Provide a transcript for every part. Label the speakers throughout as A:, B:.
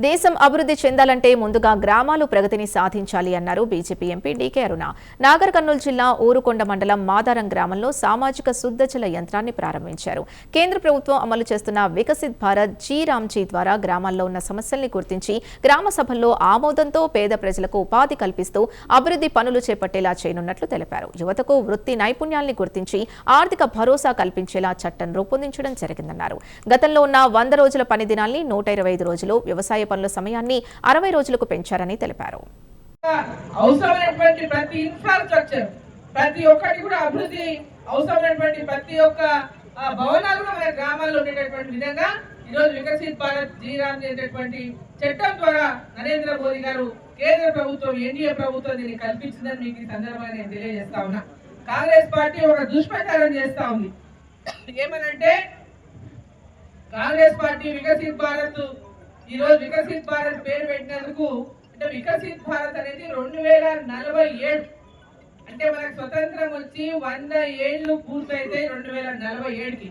A: దేశం అభివృద్ధి చెందాలంటే ముందుగా గ్రామాలు ప్రగతిని సాధించాలి అన్నారు BJP MP DK Aruna. Nagar Kurnool జిల్లా ఊరుకొండ మండలం మాదారం గ్రామంలో సామాజిక శుద్ధజల యంత్రాన్ని ప్రారంభించారు. కేంద్ర ప్రభుత్వం అమలు చేస్తున్న వికసిత్ భారత్ జీ రామ్జీ ద్వారా గ్రామాల్లో ఉన్న సమస్యల్ని గుర్తించి గ్రామ సభల్లో ఆమోదంతో పేద ప్రజలకు ఉపాధి కల్పిస్తూ అభివృద్ధి పనులు చేపట్టేలా చేయనున్నట్లు తెలిపారు. యువతకు వృత్తి నైపుణ్యాల్ని గుర్తించి ఆర్థిక భరోసా కల్పించేలా చట్టం రూపొందించడం జరిగిందన్నారు. గతంలో ఉన్న వంద రోజుల పని దినాల్ని నూట ఇరవై ఐదు రోజులు వ్యవసాయ పనుల సమయాన్ని అరవై రోజులకు పెంచారని తెలిపారు.
B: అవసరమైనటువంటి ప్రతి ఇన్ఫ్రాస్ట్రక్చర్ ప్రతి ఒక్కటి కూడా అభివృద్ధి అవసరమైనటువంటి ప్రతి ఒక్క భవనాలు కూడా మన గ్రామాల్లో ఉండేటటువంటి విధంగా ఈరోజు వికసిత్ భారత్ జీరామ్ అనేటటువంటి చట్టం ద్వారా నరేంద్ర మోదీ గారు కేంద్ర ప్రభుత్వం ఎన్డీఏ ప్రభుత్వం దీన్ని కల్పించిందని మీకు ఈ సందర్భంగా నేను తెలియజేస్తా ఉన్నా. కాంగ్రెస్ పార్టీ ఒక దుష్ప్రచారం చేస్తా ఉంది. ఏమనంటే కాంగ్రెస్ పార్టీ వికసిత్ భారత్ ఈ రోజు వికసిత్ భారత్ పేరు పెట్టినందుకు అంటే వికసిత్ భారత్ అనేది రెండు వేల నలభై ఏడు. అంటే మనకు స్వతంత్రం వచ్చి వంద ఏళ్ళు పూర్తయితే రెండు వేల నలభై ఏడుకి.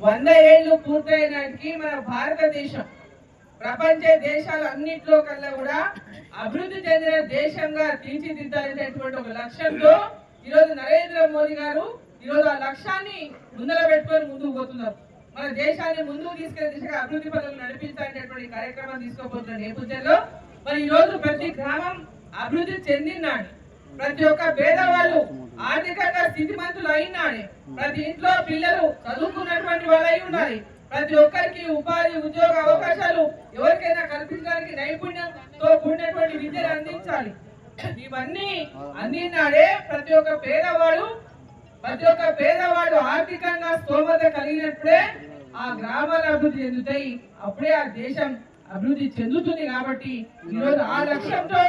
B: వంద ఏళ్ళు పూర్తయినాటికి మన భారతదేశం ప్రపంచ దేశాలు అన్నింటిలో కల్లా కూడా అభివృద్ధి చెందిన దేశంగా తీర్చిదిద్దాలనేటువంటి ఒక లక్ష్యంతో ఈరోజు నరేంద్ర మోదీ గారు ఈరోజు ఆ లక్ష్యాన్ని ముందర పెట్టుకొని ముందుకు పోతున్నారు. మన దేశాన్ని ముందుకు తీసుకెళ్ళే దిశగా అభివృద్ధి పనులు నడిపించాలనేటువంటి కార్యక్రమం తీసుకోబోతున్న నేపథ్యంలో మరి ఈ రోజు ప్రతి గ్రామం అభివృద్ధి చెందినాడు ప్రతి ఒక్క పేదవాళ్ళు ఆర్థికంగా స్థితిమంతులు అయినాడే. ప్రతి ఇంట్లో పిల్లలు చదువుకున్నటువంటి వాళ్ళు అయి ఉండాలి. ప్రతి ఒక్కరికి ఉపాధి ఉద్యోగ అవకాశాలు ఎవరికైనా కల్పించడానికి నైపుణ్యంతో కూడినటువంటి విద్యను అందించాలి. ఇవన్నీ అందినాడే ప్రతి ఒక్క పేదవాడు ప్రతి ఒక్క పేదవాడు ఆర్థికంగా స్తోమత కలిగినప్పుడే ఆ గ్రామాలు అభివృద్ధి చెందుతాయి. అప్పుడే ఆ దేశం అభివృద్ధి చెందుతుంది కాబట్టి ఈరోజు ఆ లక్ష్యంతో